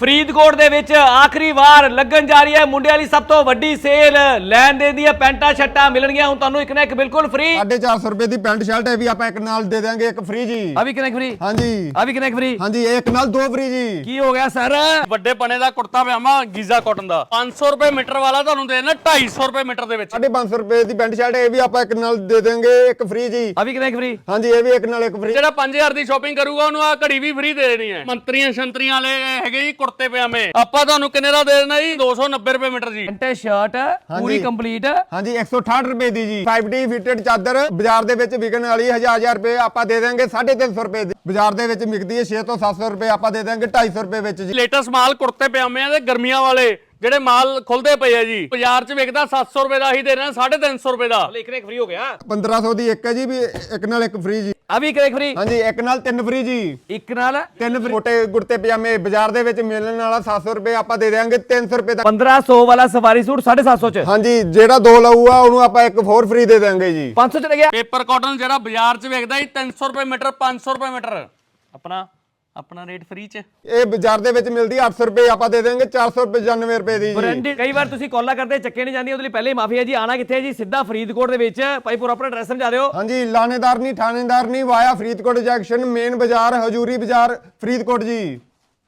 ਫਰੀਦਕੋਟ ਦੇ ਵਿੱਚ ਆਖਰੀ ਵਾਰ ਲੱਗਣ ਜਾ ਰਹੀ ਹੈ। ਮੁੰਡਿਆਂ ਵਾਲੀ ਸਭ ਤੋਂ ਵੱਡੀ ਸੇਲ ਲੈਣ ਦੇ ਦੀਆਂ ਪੈਂਟਾਂ ਸ਼ਰਟਾਂ ਮਿਲਣਗੀਆਂ। ਹੁਣ ਤੁਹਾਨੂੰ ਇੱਕ ਨਾ ਇੱਕ ਬਿਲਕੁਲ ਫ੍ਰੀ 450 ਰੁਪਏ ਦੀ ਪੈਂਟ ਸ਼ਰਟ ਹੈ ਵੀ ਆਪਾਂ ਇੱਕ ਨਾਲ ਦੇ ਦਾਂਗੇ ਇੱਕ ਫ੍ਰੀ ਜੀ। ਆ ਵੀ ਕਿੰਨੇ ਫ੍ਰੀ ਹਾਂਜੀ। ਆ ਵੀ ਕਿੰਨੇ ਫ੍ਰੀ ਹਾਂਜੀ ਇਹ ਇੱਕ ਨਾਲ ਦੋ ਫ੍ਰੀ ਜੀ। ਕੀ ਹੋ ਗਿਆ ਸਰ? ਵੱਡੇ ਪਨੇ ਦਾ ਕੁੜਤਾ ਪਜਾਮਾ ਗੀਜ਼ਾ ਕਾਟਨ ਦਾ। 500 ਰੁਪਏ ਮੀਟਰ ਵਾਲਾ ਤੁਹਾਨੂੰ ਦੇ ਦੇਣਾ 250 ਰੁਪਏ ਮੀਟਰ ਦੇ ਵਿੱਚ। 550 ਰੁਪਏ ਦੀ ਪੈਂਟ ਸ਼ਰਟ ਇਹ ਵੀ ਆਪਾਂ ਇੱਕ ਨਾਲ ਦੇ ਦਾਂਗੇ ਇੱਕ ਫ੍ਰੀ ਜੀ। ਆ ਵੀ ਕਿੰਨੇ ਫ੍ਰੀ ਹਾਂਜੀ ਇਹ ਵੀ ਇੱਕ ਨਾਲ ਇੱਕ ਫ੍ਰੀ ਜਿਹੜਾ 5000 ਦੀ ਸ਼ਾਪਿੰਗ ਕਰੂਗਾ ਉਹਨੂੰ ਆ ਘੜੀ ਵੀ ਫ੍ਰੀ ਦੇ ਦੇਣੀ ਹੈ। ਮੰਤਰੀਆਂ ਸ਼ੰਤਰੀਆਂ ਵਾਲੇ ਹੈਗੇ ਜੀ ਕੁੜਤੇ ਪਜਾਮੇ। ਆਪਾਂ ਤੁਹਾਨੂੰ ਕਿੰਨੇ ਦਾ ਦੇ ਦੇਣਾ ਜੀ? 290 ਰੁਪਏ ਮੀਟਰ ਜੀ। ਪੈਂਟ ਸ਼ਰਟ ਪੂਰੀ ਕੰਪਲੀਟ ਹਾਂਜੀ 168 ਰੁਪਏ ਦੀ ਜੀ। 5D ਫਿਟਡ ਚਾਦਰ ਬਾਜ਼ਾਰ ਦੇ ਵਿੱਚ ਵਿਕਣ ਵਾਲੀ 1000 ਰੁਪਏ ਆਪਾਂ ਦੇ ਦਾਂਗੇ 350 ਰੁਪਏ ਦੀ। ਬਾਜ਼ਾਰ ਦੇ ਵਿੱਚ ਵਿਕਦੀ ਹੈ 6 ਤੋਂ 700 ਰੁਪਏ ਆਪਾਂ ਦੇ ਦਾਂਗੇ 250 ਰੁਪਏ ਵਿੱਚ ਜੀ। ਲੇਟੈਸਟ ਮਾਲ ਕੁੜਤੇ ਪਜਾਮਿਆਂ ਦੇ ਗਰਮੀਆਂ ਵਾਲੇ ਜਿਹੜੇ ਮਾਲ ਖੁੱਲਦੇ ਪਏ ਆ ਜੀ। ਬਾਜ਼ਾਰ 'ਚ ਵਿਕਦਾ 700 ਰੁਪਏ ਦਾ ਹੀ ਦੇ ਰਹੇ 350 ਰੁਪਏ ਦਾ। ਇੱਕ ਨਾ ਇੱਕ ਫ੍ਰੀ ਹੋ ਗਿਆ। 1500 ਦੀ ਇੱਕ ਹੈ ਜੀ ਵੀ ਇੱਕ ਨਾਲ ਇੱਕ ਫ੍ਰੀ ਜੀ। ਆ ਵੀ ਕਿੰਨੇ ਫ੍ਰੀ ਹਾਂਜੀ ਇੱਕ ਨਾਲ ਤਿੰਨ ਫ੍ਰੀ ਜੀ। ਇੱਕ ਨਾਲ? ਤਿੰਨ free। ਮੋਟੇ ਕੁੜਤੇ ਪਜਾਮੇ ਬਾਜ਼ਾਰ ਦੇ ਵਿੱਚ ਮਿਲਣ ਵਾਲਾ 700 ਰੁਪਏ ਆਪਾਂ ਦੇ ਦੇਾਂਗੇ 300 ਰੁਪਏ ਦਾ। 1500 ਵਾਲਾ ਸਫਾਰੀ ਸੂਟ 750 ਚ। ਹਾਂਜੀ ਜਿਹੜਾ ਦੋ ਲਊਗਾ ਉਹਨੂੰ ਆਪਾਂ ਇੱਕ ਹੋਰ ਫ੍ਰੀ ਦੇ ਦਾਂਗੇ ਜੀ। 500 ਚਲੇ ਗਿਆ। ਪੇਪਰ ਕਾਟਨ ਜਿਹੜਾ ਬਾਜ਼ਾਰ 'ਚ ਵਿਕਦਾ ਜੀ 300 ਰੁਪਏ ਮੀਟਰ 500 ਰੁਪਏ ਮੀਟਰ। ਆਪਣਾ ਆਪਣਾ ਰੇਟ ਫ੍ਰੀ 'ਚ? ਇਹ ਬਾਜ਼ਾਰ ਦੇ ਵਿੱਚ ਮਿਲਦੀ 800 ਰੁਪਏ ਆਪਾਂ ਦੇ ਦਾਂਗੇ 495 ਰੁਪਏ ਦੀ ਜੀ। ਬ੍ਰਾਂਡਡ ਕਈ ਵਾਰ ਤੁਸੀਂ ਕਾਲਾਂ ਕਰਦੇ ਚੱਕੇ ਨਹੀਂ ਜਾਂਦੀ ਉਹਦੇ ਲਈ ਪਹਿਲੇ ਮਾਫੀ ਹੈ ਜੀ। ਆਣਾ ਕਿੱਥੇ ਹੈ ਜੀ? ਸਿੱਧਾ ਫਰੀਦਕੋਟ ਦੇ ਵਿੱਚ। ਭਾਈ ਪੂਰਾ ਆਪਣਾ ਐਡਰੈਸ ਸਮਝਾ ਦਿਓ। ਹਾਂਜੀ ਲਾਣੇਦਾਰ ਨਹੀਂ ਥਾਣੇਦਾਰ ਨਹੀਂ ਵਾਇਆ ਫਰੀਦਕੋਟ ਜੰਕਸ਼ਨ ਮੇਨ ਬਾਜ਼ਾਰ ਹਜੂਰੀ ਬਾਜ਼ਾਰ ਫਰੀਦਕੋਟ ਜੀ।